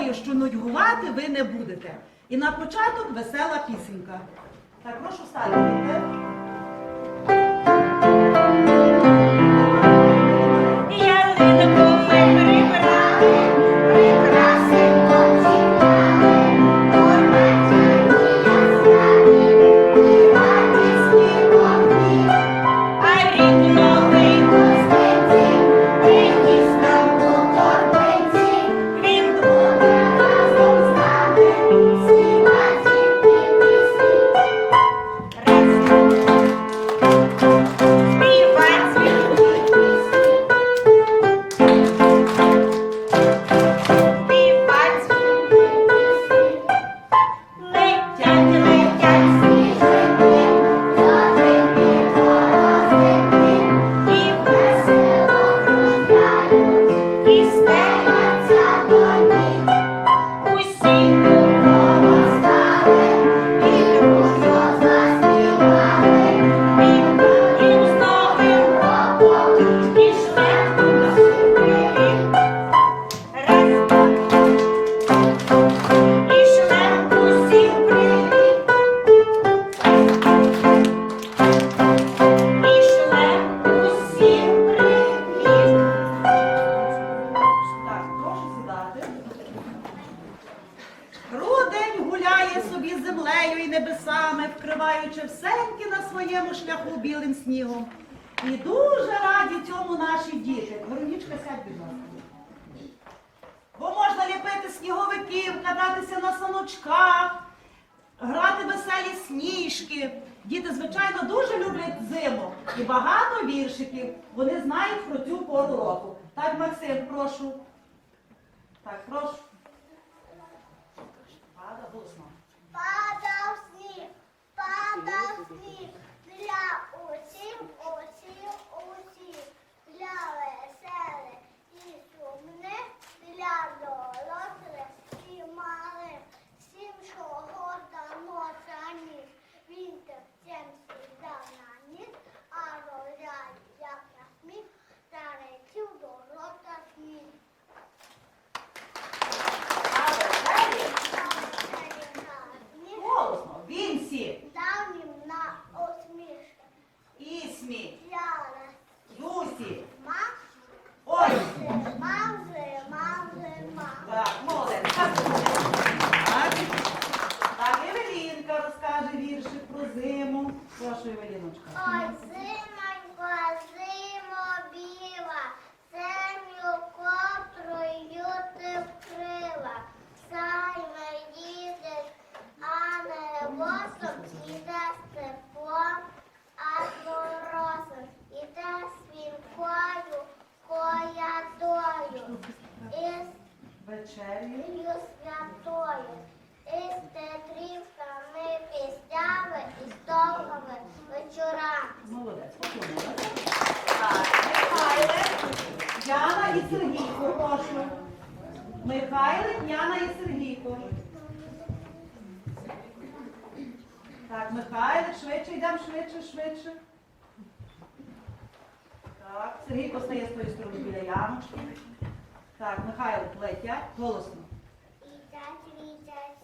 думаю, що нудьгувати ви не будете. І на початок весела пісенька. Так, прошу ставити. Багато. Вони знають про цю пору року. Так, Максим, прошу. Так, прошу. Пада голосно. Падав сніг, падав сніг, для Яна і Сергійко. Так, Михайле, швидше йдемо, швидше, швидше. Так, Сергійко стає з тої сторони біля Яночки. Так, Михайло, летять, голосно. Літать, літать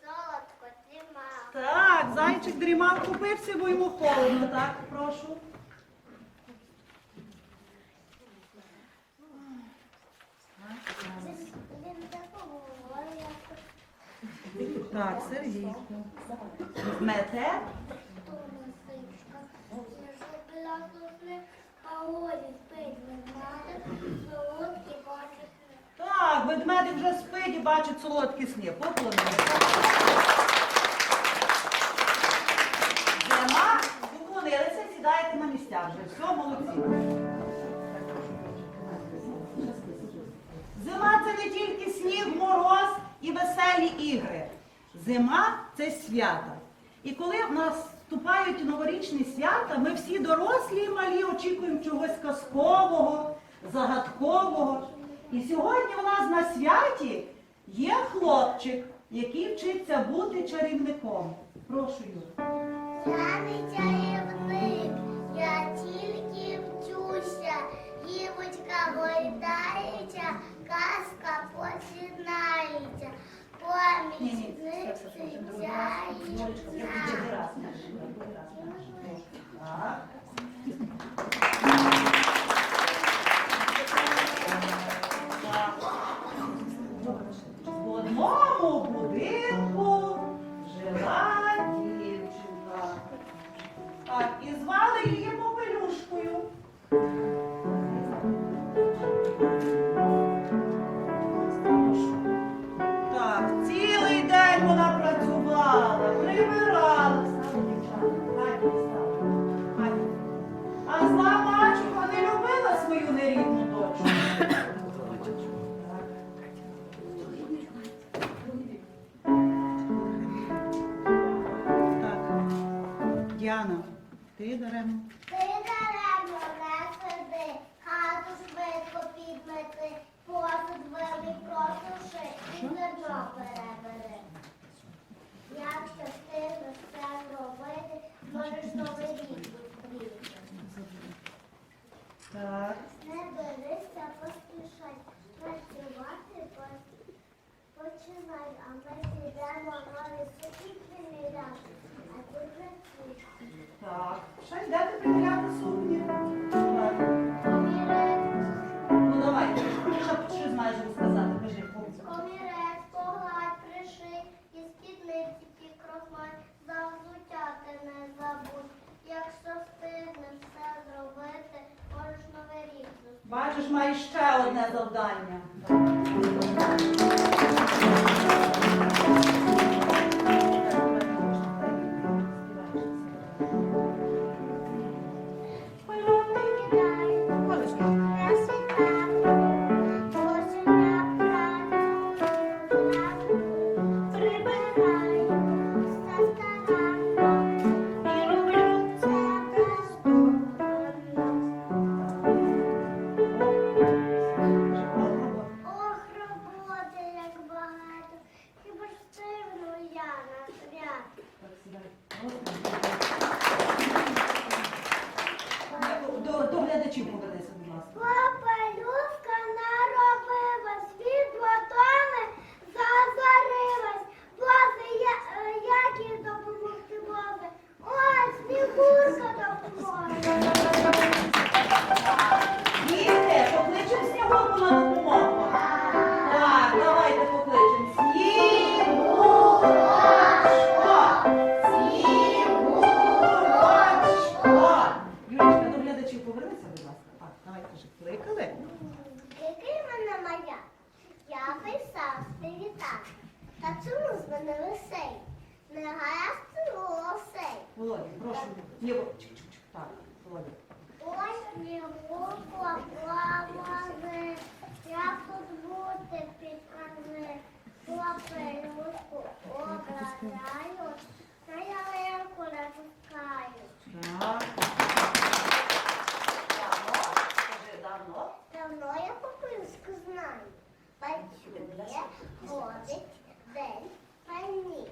солодко дрімав. Так, зайчик дрімав, купився, бо йому холодно, так, прошу. Він допомогли. Так, Сергійко. Мете. Так, ведмедик вже спить і бачить солодкий сніг. Поклонилися. Зима, поклонилися, сідайте на місця вже. Все, молодці. Зима це не тільки сніг, мороз і веселі ігри. Зима це свята. І коли в нас вступають новорічні свята, ми всі дорослі і малі очікуємо чогось казкового, загадкового. І сьогодні у нас на святі є хлопчик, який вчиться бути чарівником. Прошу Юру. Я не чарівник, я тільки вчуся, гілочка гойдається, казка починається. Ні, ні, Поміч все, все, одному будинку жила дівчинка. Так, і звали її Так. Ще йдете приміряти сукні. Комірець, Ну давай, що, що знаєш розказати, кажи хлопцю. комірець, погладь, приши, і спідниці пікрофон, за взуття ти не забудь. Якщо встигнеш все зробити, можеш новий рік. Бачиш, має ще одне завдання. Та чому з мене весей? Не гаразд лосей. Володя, прошу. Єво, чик-чик-чик. Так, Володя. Ось його поплавали, як тут бути підкажи, попелюшку ображаю, на ялинку не пускаю. Так. Давно? Скажи, давно? Давно я попелюшку знаю. Бачує, ходить день та ніч.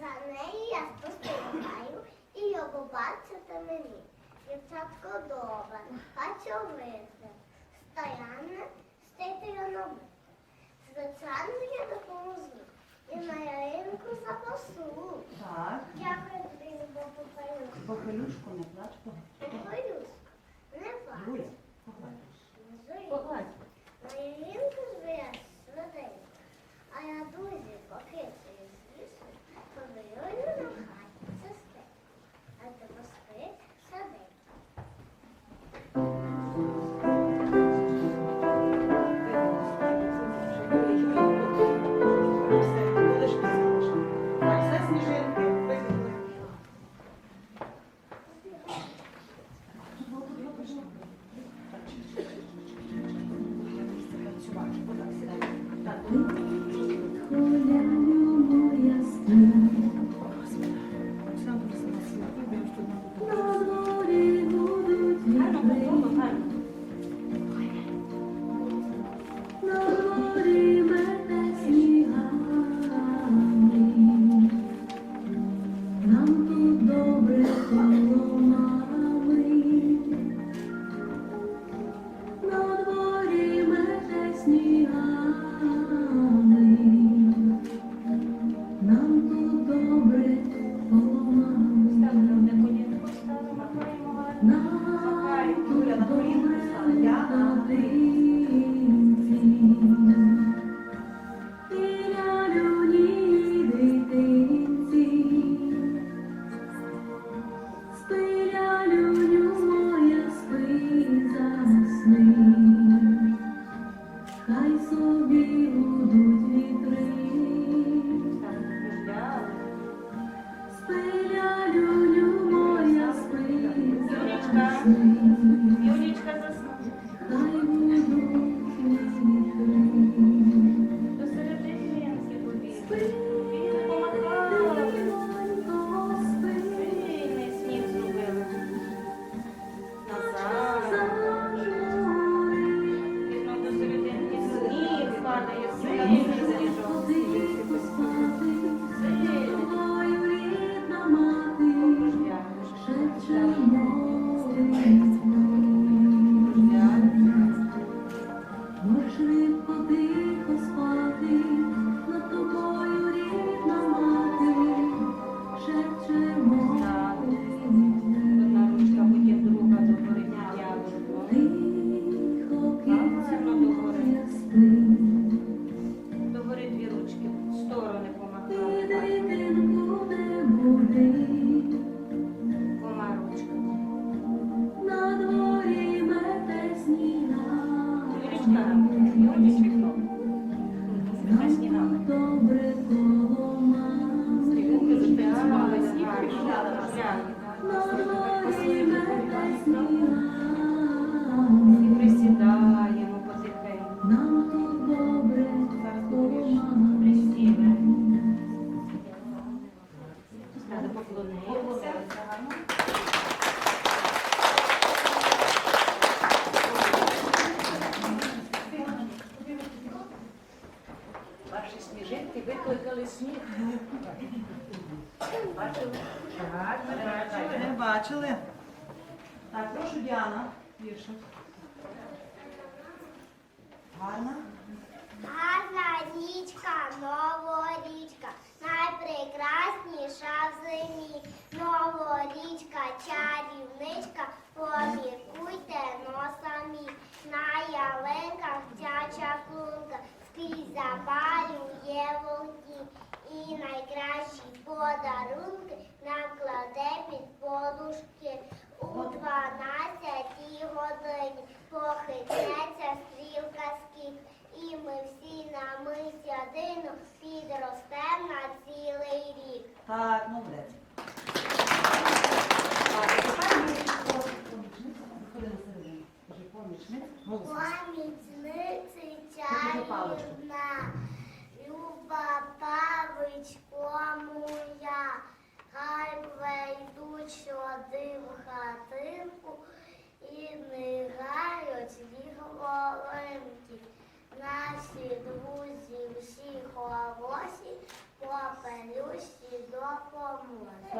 За нею я спостерігаю і його бачити мені. Дівчатко добре, бачовите, стоянне, стати я нове. Звичайно, я допоможу. І на ялинку запасу. Так. Дякую тобі, любов попелюшку. Похилюшку не плач, Попелюшку, Завалю є волки і найкращі подарунки нам кладе під подушки у дванадцятій годині похитнеться стрілка скіт, і ми всі на мить ядину підростемо на цілий рік. Так, молодець. А помічниць. Голосно. Помічниці чарівна, люба павичко моя, хай вийдуть сюди в хатинку і не гають їх голинки. Наші друзі всі хороші, і допоможуть.